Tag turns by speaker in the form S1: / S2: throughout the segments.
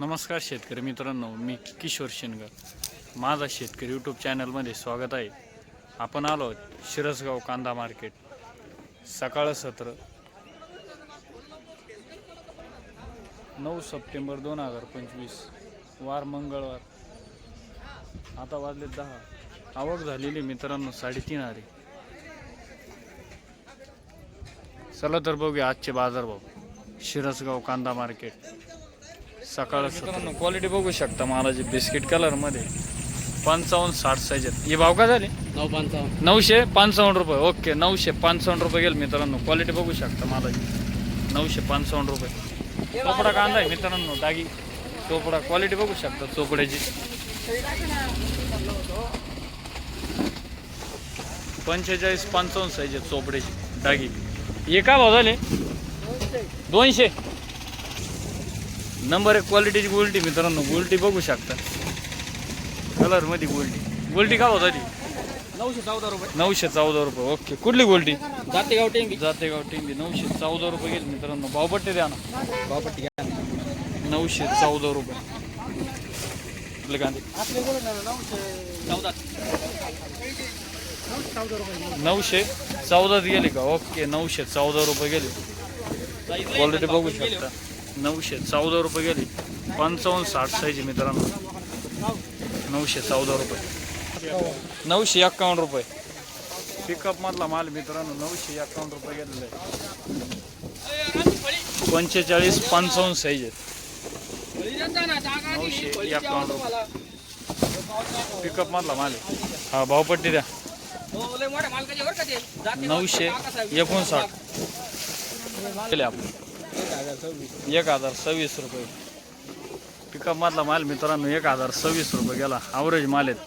S1: नमस्कार शेतकरी मित्रांनो मी किशोर शेनगर. माझा शेतकरी यूट्यूब चॅनलमध्ये स्वागत आहे. आपण आलो आहोत शिरसगाव कांदा मार्केट. सकाळ सत्र. नऊ सप्टेंबर दोन हजार पंचवीस. वार मंगळवार. आता वाजले दहा. आवक झालेली मित्रांनो साडेतीन आरे. चला तर बघूया आजचे बाजारभाव. शिरसगाव कांदा मार्केट. सकाळ मित्रांनो क्वालिटी बघू शकता मालाची बिस्किट कलरमध्ये पंचावन्न साठ साईज आहेत. हे भाव का झाले?
S2: नऊ पंचावन्न.
S1: नऊशे पंचावन्न रुपये. ओके नऊशे पंचावन्न रुपये गेले मित्रांनो. क्वालिटी बघू शकता मालाची नऊशे पंचावन्न रुपये. चोपडा कांदा आहे मित्रांनो डागी. चोपडा क्वालिटी बघू शकता चोपड्याची. पंचेचाळीस पंचावन्न साईज आहेत चोपड्याची डागी. हे काय भाव झाले? दोनशे. नंबर एक क्वालिटीची गोल्टी मित्रांनो. गोल्टी बघू शकता. कलरमध्ये गोल्टी गोल्टी का होता ती
S2: नऊशे चौदा रुपये.
S1: नऊशे चौदा रुपये. ओके कुठली गोल्टी
S2: जातेगाव टेंबी
S1: जातेगाव टिंबी नऊशे चौदा रुपये गेली मित्रांनो. भावपट्टी द्या ना.
S2: बापट्टी घ्या.
S1: नऊशे चौदा रुपये. आपले कांदे.
S2: ना नऊशे चौदा.
S1: नऊशे चौदा गेली का? ओके नऊशे चौदा रुपये गेली. क्वालिटी बघू शकता. नऊशे चौदा रुपये गेली. पंचावन्न साठ साईज मित्रांनो. नऊशे चौदा रुपये. नऊशे एक्कावन्न रुपये. पिकअप मधला माल मित्रांनो नऊशे एक्कावन्न रुपये गेलेला आहे. पंचेचाळीस पंचावन्न साईज आहेत. नऊशे एक्कावन्न रुपये. पिकअप मधला माल आहे. हा भावपट्टी द्या. नऊशे एकोणसाठ. केले आपण एक हजार सव्वीस रुपये. पिकअप मधला माल मित्रांनो एक हजार सव्वीस रुपये गेला. ॲव्हरेज माल आहेत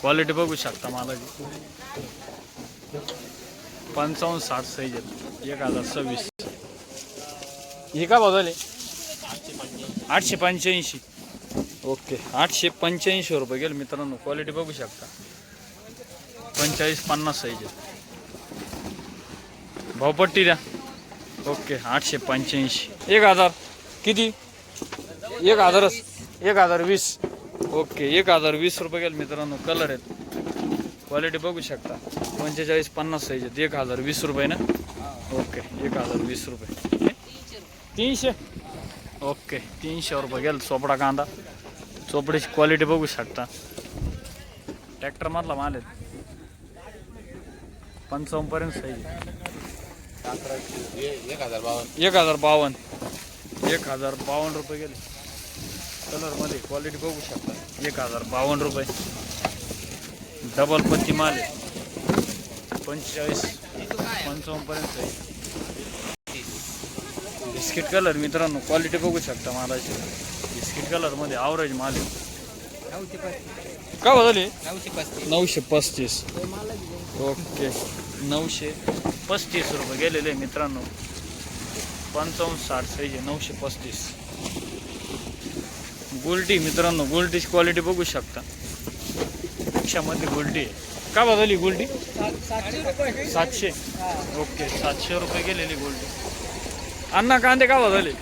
S1: क्वालिटी बघू शकता मालाची. पंचावन्न साठ साईज आहेत. एक हजार सव्वीस. हे का बघाले आठशे पंच्याऐंशी. ओके. आठशे पंच्याऐंशी रुपये गेले मित्रांनो. क्वालिटी बघू शकता. पंचेचाळीस पन्नास साईज आहेत. भावपट्टी द्या. ओके आठशे पंच्याऐंशी. एक हजार. किती? एक हजारच एक हजार वीस. ओके एक हजार वीस रुपये गेले मित्रांनो. कलर आहेत. क्वालिटी बघू शकता. पंचेचाळीस पन्नास साईज आहेत. एक हजार वीस रुपये ना? ओके एक हजार वीस रुपये. तीनशे. ओके तीनशे रुपये गेल. चोपडा कांदा. चोपडीची क्वालिटी बघू शकता. ट्रॅक्टरमधला माल आहेत पंचावन्नपर्यंत साईज साईज
S2: एक हजार बावन्न.
S1: एक हजार बावन्न एक हजार बावन्न रुपये गेले. कलरमध्ये क्वालिटी बघू शकता. एक हजार बावन्न रुपये. डबल पत्ती माल आहे. पंचेचाळीस पंचावन्न पर्यंत साईज बिस्किट कलर मित्रांनो क्वालिटी बघू शकता मालाची. बिस्किट कलरमध्ये आवरेज माल आहे. का बदलली?
S2: नऊशे पस्तीस.
S1: नऊशे पस्तीस. ओके नऊशे पस्तीस रुपये गेलेले आहे मित्रांनो. पंचावन्न साठ साईज आहे नऊशे पस्तीस. गुलटी मित्रांनो गुलटीची क्वालिटी बघू शकता. रिक्षामध्ये गुलटी आहे. का बदलली गुलटी
S2: सातशे.
S1: सातशे ओके सातशे रुपये गेलेली गुलटी अण्णा कांदे का बदलले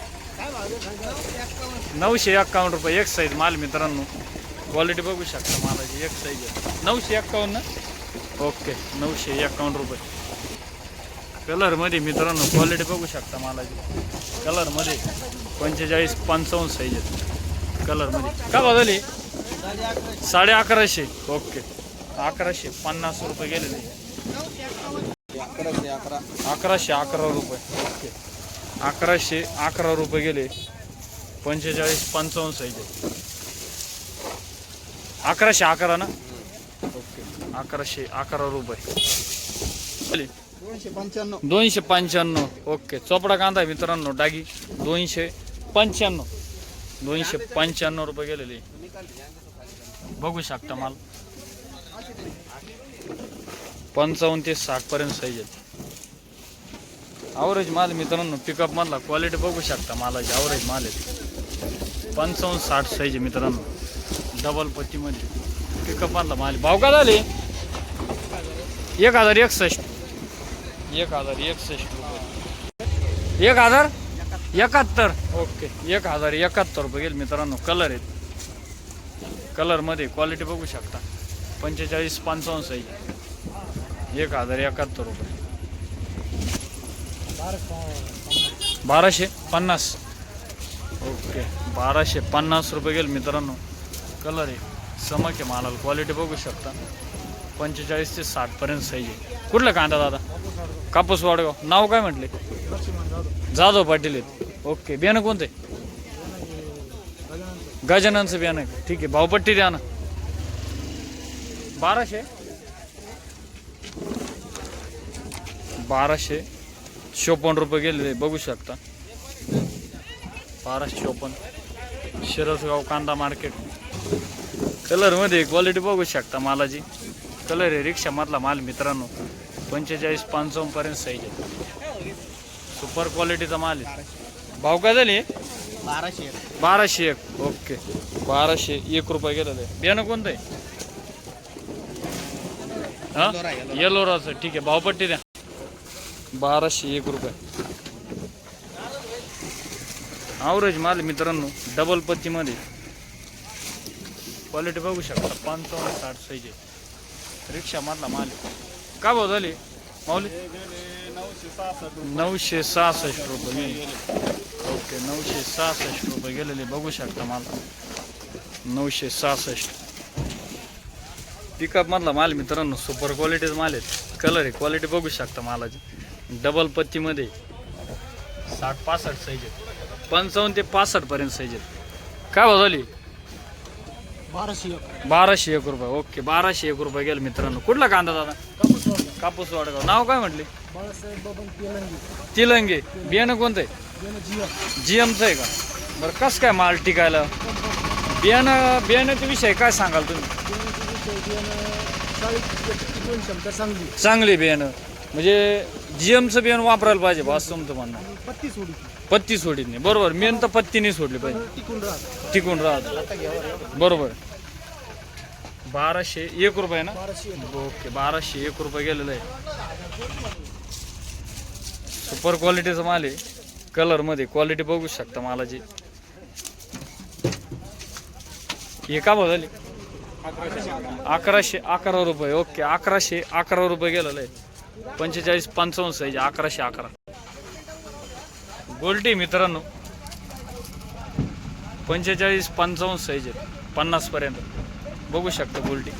S1: नऊशे एक्कावन्न रुपये एक साईज माल मित्रांनो. क्वालिटी बघू शकता मालाची एक साईज आहे. नऊशे एक्कावन्न? ओके नऊशे एकावन्न रुपये. कलरमध्ये मित्रांनो क्वालिटी बघू शकता मालाची. कलरमध्ये पंचेचाळीस पंचावन्न साईज आहेत. कलरमध्ये का बदलली साडे अकराशे. ओके. अकराशे पन्नास रुपये गेलेले.
S2: अकराशे अकरा
S1: अकराशे अकरा रुपये. ओके. अकराशे अकरा रुपये गेले. पंचेचाळीस पंचावन्न साईज आहे अकराशे अकरा ना? अकराशे अकरा रुपये.
S2: दोनशे पंच्याण्णव.
S1: दोनशे पंच्याण्णव. ओके. चोपडा कांदा आहे मित्रांनो डागी. दोनशे पंच्याण्णव. दोनशे पंच्याण्णव रुपये गेलेले. बघू शकता माल. पंचावन्न ते साठ पर्यंत साईज आहे ॲव्हरेज माल मित्रांनो पिकअप मधला क्वालिटी बघू शकता मालाची ॲव्हरेज माल आहे. पंचावन्न साठ साईज आहे मित्रांनो. डबल पट्टीमध्ये. पिकअप मधला माल. भाव का झाले? एक हजार एकसष्ट एक हजार एकसष्ट रुपये. एक हजार? एकाहत्तर. ओके एक हजार एकाहत्तर रुपये गेले मित्रांनो. कलर आहेत. कलरमध्ये क्वालिटी बघू शकता. पंचेचाळीस पंचावन्न साईज एक हजार एकाहत्तर रुपये. बाराशे पन्नास. ओके बाराशे पन्नास रुपये गेले मित्रांनो. कलर आहे. समक आहे मालाला. क्वालिटी बघू शकता. पंचेचाळीस ते साठपर्यंत साईज आहे. कुठला कांदा दादा? कापूस वाडगाव नाव काय म्हटले? जाधव पाटील आहेत. ओके. बियाणं कोणते? गजाननचं बियाणं आहे. ठीक आहे. भावपट्टी द्या ना. बाराशे? बाराशे चोपन्न रुपये गेलेले बघू शकता. बाराशे चोपन्न. शिरसगाव कांदा मार्केट. कलरमध्ये क्वालिटी बघू शकता मालाची. कलर आहे रिक्षामधला माल मित्रांनो. पंचेचाळीस पंचावन्न पर्यंत साईज आहे. सुपर क्वालिटीचा माल आहे. भाव काय झाली?
S2: बाराशे
S1: बाराशे एक. ओके बाराशे एक रुपये गेलेलं. आहे बियाणं कोणतं आहे? हा?
S2: येलोरा, येलोरा.
S1: येलोराचं. ठीक आहे. भावपट्टी द्या. बाराशे एक रुपये. आवरेज माल मित्रांनो. डबल पत्तीमध्ये क्वालिटी बघू शकता. पंचावन्न साठ साईज आहे. रिक्षा मधला माल आहे. काय भाव झाली? माऊली? नऊशे सहासष्ट रुपये ओके नऊशे सहासष्ट रुपये गेलेले. बघू शकता मला. नऊशे सहासष्ट. पिकअप मधला माल मित्रांनो. सुपर क्वालिटीचा माल आहे. कलर आहे. क्वालिटी बघू शकता मालाची. डबल पत्तीमध्ये. साठ पासष्ट साईज आहेत. पंचावन्न ते पासष्ट पर्यंत साईज आहेत. काय भाव झाली?
S2: बाराशे एक.
S1: बाराशे एक रुपये. ओके बाराशे एक रुपये गेले मित्रांनो. कुठला कांदा दादा?
S2: कापूस
S1: वाडगाव. नाव काय म्हटले?
S2: तेलंगी.
S1: तिलंगे. बियाणं कोणतं आहे? जीएमचं आहे का? बरं कसं काय माल टिकायला? बियाणं बियाण्याचा विषय काय सांगाल तुम्ही?
S2: चांगली.
S1: बियाणं. म्हणजे जीएमचं बियाणं वापरायला पाहिजे बा असं तुमचं म्हणणं
S2: पत्ती
S1: सोडली नाही. बरोबर. मेन तर पत्ती नाही सोडली पाहिजे.
S2: टिकून राहत.
S1: बरोबर. बाराशे एक रुपये ना? ओके बाराशे एक रुपये गेलेलं आहे. सुपर क्वालिटीचा माल आहे. कलरमध्ये क्वालिटी बघू शकता मालाची. हे का भाव झाली अकराशे अकरा रुपये. ओके अकराशे अकरा रुपये गेलेलं आहे. पंचेचाळीस पंचावन्न साईज अकराशे अकरा. गोल्टी मित्रांनो. पंचेचाळीस पंचावन्न साईज आहे पन्नास पर्यंत. बघू शकता गोल्टी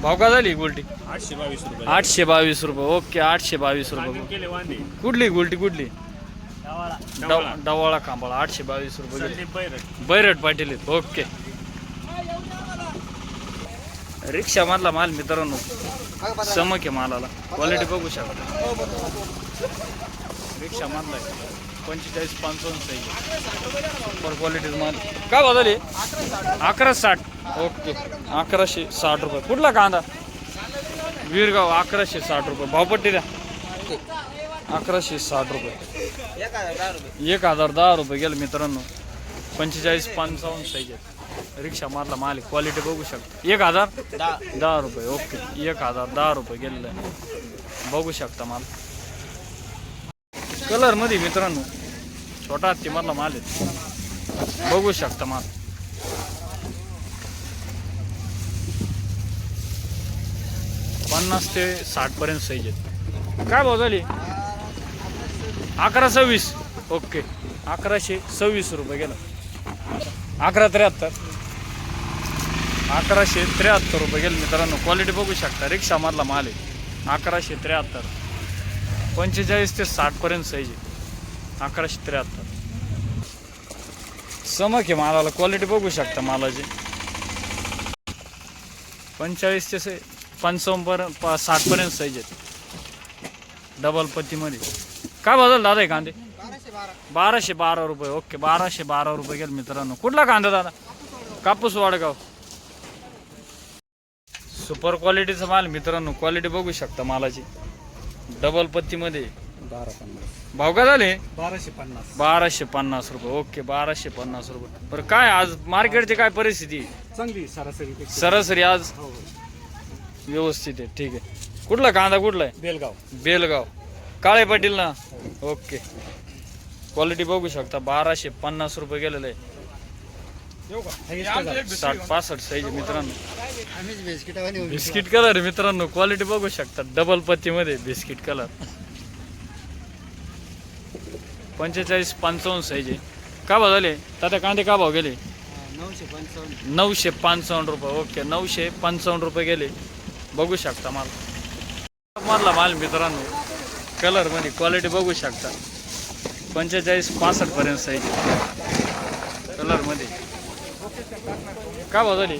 S1: भाव का झाली गोल्टी
S3: आठशे बावीस रुपये
S1: आठशे बावीस रुपये. ओके आठशे बावीस रुपये कुठली गोल्टी कुठली?
S3: डवळा.
S1: डव- डवाळा कांबाळा आठशे बावीस रुपये
S3: बैरट.
S1: बैरट पाटील आहेत. ओके. रिक्षा मधला माल मित्रांनो. आहे मालाला. क्वालिटी बघू शकता. रिक्षा आहे पंचेचाळीस पंचावन्न साईज पर क्वालिटीचा माल. काय बदल अकरा साठ. ओके. अकराशे साठ रुपये. कुठला कांदा? वीरगाव अकराशे साठ रुपये. भावपट्टी द्या. अकराशे साठ रुपये. एक हजार दहा रुपये. गेले मित्रांनो. पंचेचाळीस पंचावन्न साईज आहेत रिक्षा मारला माल क्वालिटी बघू शकता. एक हजार? दहा. रुपये. ओके. एक हजार दहा रुपये गेलेलं. आहे बघू शकता माल. कलरमध्ये मित्रांनो छोटा हत्ती मधला माल आहे. बघू शकता माल. पन्नास ते साठ पर्यंत साईज आहेत. काय भाव झाली? अकरा सव्वीस. ओके. अकराशे सव्वीस रुपये गेलं. अकरा त्र्याहत्तर. अकराशे त्र्याहत्तर रुपये गेले मित्रांनो. क्वालिटी बघू शकता. रिक्षामधला माल आहे. अकराशे त्र्याहत्तर. पंचेचाळीस ते साठपर्यंत साईज आहे. अकराशे त्र्याहत्तर. समक आहे मालाला क्वालिटी बघू शकता मालाची. पंचेचाळीस ते से पंचावन्न पर्यंत साठपर्यंत साईज आहेत. डबल पत्तीमध्ये काय बदल दादा आहे कांदे?
S2: बाराशे बारा
S1: रुपये ओके बाराशे बारा रुपये गेल मित्रांनो. कुठला कांदा दादा? कापूस वाडगाव. सुपर क्वालिटीचा माल मित्रांनो क्वालिटी बघू शकता मालाची. डबल पत्तीमध्ये.
S2: बारा पन्नास.
S1: भाव काय झाले?
S2: बाराशे पन्नास.
S1: बाराशे पन्नास रुपये. ओके बाराशे पन्नास रुपये. बरं काय आज मार्केटची काय परिस्थिती?
S2: चांगली सरासरी
S1: सरासरी आज
S2: हो
S1: व्यवस्थित आहे ठीक आहे. कुठला कांदा कुठला आहे?
S2: बेलगाव.
S1: बेलगाव. काळे पाटील ना? ओके. क्वालिटी बघू शकता. बाराशे पन्नास रुपये गेलेलं आहे. साठ पासष्ट साईज मित्रांनो. बिस्किट कलर मित्रांनो. क्वालिटी बघू शकता. डबल पत्तीमध्ये बिस्किट कलर पंचेचाळीस पंचावन्न साईज आहे. का भाव झाले? तात्या कांदे का भाव गेले?
S2: नऊशे पंचावन्न.
S1: नऊशे पंचावन्न रुपये. ओके नऊशे पंचावन्न रुपये गेले. बघू शकता माल. मधला माल मित्रांनो. कलरमध्ये क्वालिटी बघू शकता. पंचेचाळीस पासष्ट पर्यंत साईज कलरमध्ये का भाव झाली?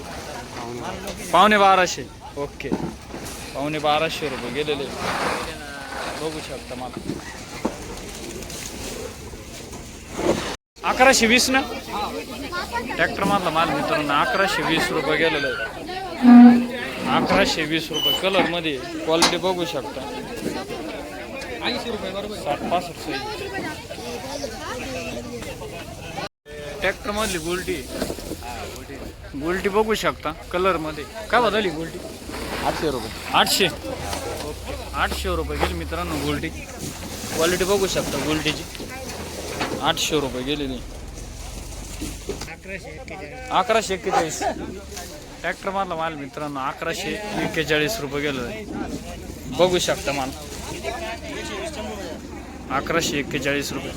S1: पावणे बाराशे. ओके. पावणे बाराशे रुपये गेलेले. बघू शकता मला. अकराशे वीस ना? ट्रॅक्टर मधला माल मित्रांनो अकराशे वीस रुपये गेलेलं. आहे अकराशे वीस रुपये कलरमध्ये क्वालिटी बघू शकता. साठ पासष्ट ट्रॅक्टर मधली गुलटी. गुलटी बघू शकता कलरमध्ये काय बदलली गुलटी
S2: आठशे रुपये.
S1: आठशे? ओके. आठशे रुपये गेली मित्रांनो गुलटी क्वालिटी बघू शकता गुलटीची आठशे रुपये गेलेली. अकराशे एक्केचाळीस. ट्रॅक्टर मारला माल मित्रांनो अकराशे एक्केचाळीस रुपये आहे. बघू शकता माल. अकराशे एक्केचाळीस रुपये.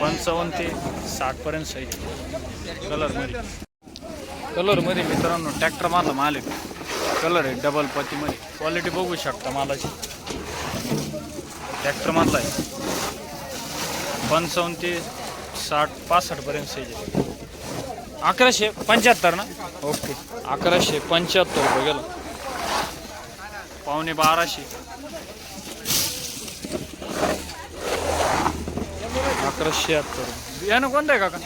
S1: पंचावन्न ते साठपर्यंत साईज कलरमध्ये कलरमध्ये मित्रांनो ट्रॅक्टर मारला माल आहे कलर आहे डबल पतीमध्ये. क्वालिटी बघू शकता मालाची. ट्रॅक्टर मारला आहे पंचावन्न ते साठ पासष्टपर्यंत साईज आहे. अकराशे पंच्याहत्तर ना? ओके. अकराशे पंच्याहत्तर रुपये गेलं. पावणे बाराशे. अकराशे शहात्तर. रुपये बियाणं कोणतं आहे काका?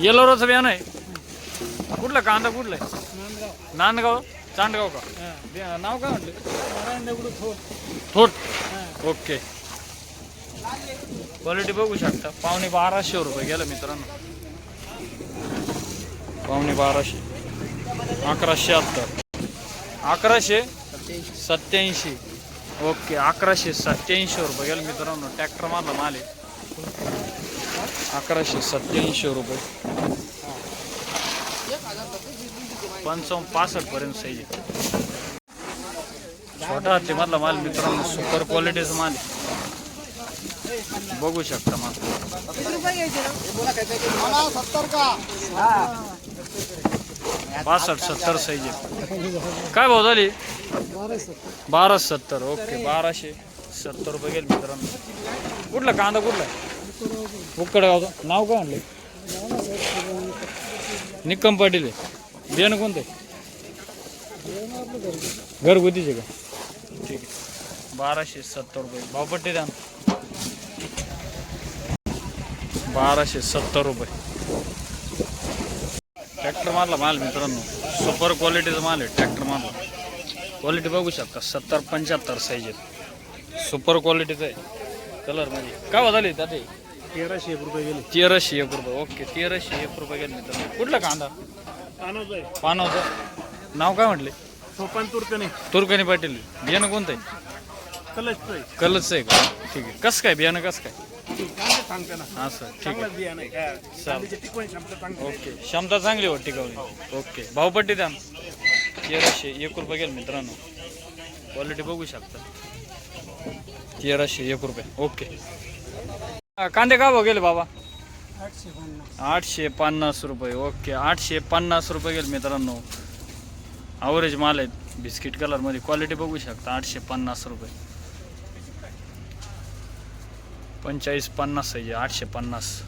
S1: येलोराचं बियाणं आहे. कुठलं कांदा कुठलं आहे? नांदगाव. चांदगाव का? नाव काय म्हटलं? Thought okay. क्वालिटी बघू शकता. पावणे बाराशे रुपये गेलं मित्रांनो. पावणे बाराशे. अकराशे शहात्तर अकराशे सत्याऐंशी ओके अकराशे सत्याऐंशी रुपये गेलं मित्रांनो. ट्रॅक्टर मारला माल आहे. अकराशे सत्याऐंशी रुपये. पंचावन्न पासष्ट पर्यंत साईज आहे. छोटा हत्तीमधला माल मित्रांनो सुपर क्वालिटीचा माल आहे. बघू शकता माल. बासष्ट सत्तर साईज आहे. काय भाव झाली? बारा सत्तर ओके बाराशे सत्तर रुपये गेले मित्रांनो. कुठला? कांदा कुठला? उक्कड नाव काय म्हणलं? निकम पाटील आहे. बियाणं कोणतं आहे? घरगुतीचे का? ठीक आहे. बाराशे सत्तर रुपये. भावपट्टी द्या. बाराशे सत्तर रुपये. ट्रॅक्टर मारला माल मित्रांनो. सुपर क्वालिटीचा माल आहे ट्रॅक्टर मारला. क्वालिटी बघू शकता सत्तर पंच्याहत्तर साईज आहेत. सुपर क्वालिटीचं आहे. कलरमध्ये काय बदल त्यात?
S2: तेराशे एक रुपये गेले.
S1: तेराशे एक रुपये. ओके तेराशे एक रुपये गेले मित्रांनो. कुठला कांदा? पानवचं नाव काय म्हटले?
S2: सोपान तुरकने
S1: तुरकणी पाटील. बियाणं कोणतं आहे
S2: कलच
S1: कलरचं आहे का? ठीक आहे. कसं काय बियाणं कसं काय? असं ठीक आहे. चालेल. ओके. क्षमता चांगली वाटते टिकवली ओके. भावपट्टी द्या. तेराशे एक रुपये गेल मित्रांनो. क्वालिटी बघू शकता. तेराशे एक रुपये. ओके. कांदे का भाव गेले बाबा?
S2: आठशे पन्नास.
S1: आठशे पन्नास रुपये. ओके. आठशे पन्नास रुपये गेले मित्रांनो. अवरेज माल आहेत. बिस्किट कलरमध्ये क्वालिटी बघू शकता. आठशे पन्नास रुपये. पंचेचाळीस पन्नास आहे. आठशे पन्नास.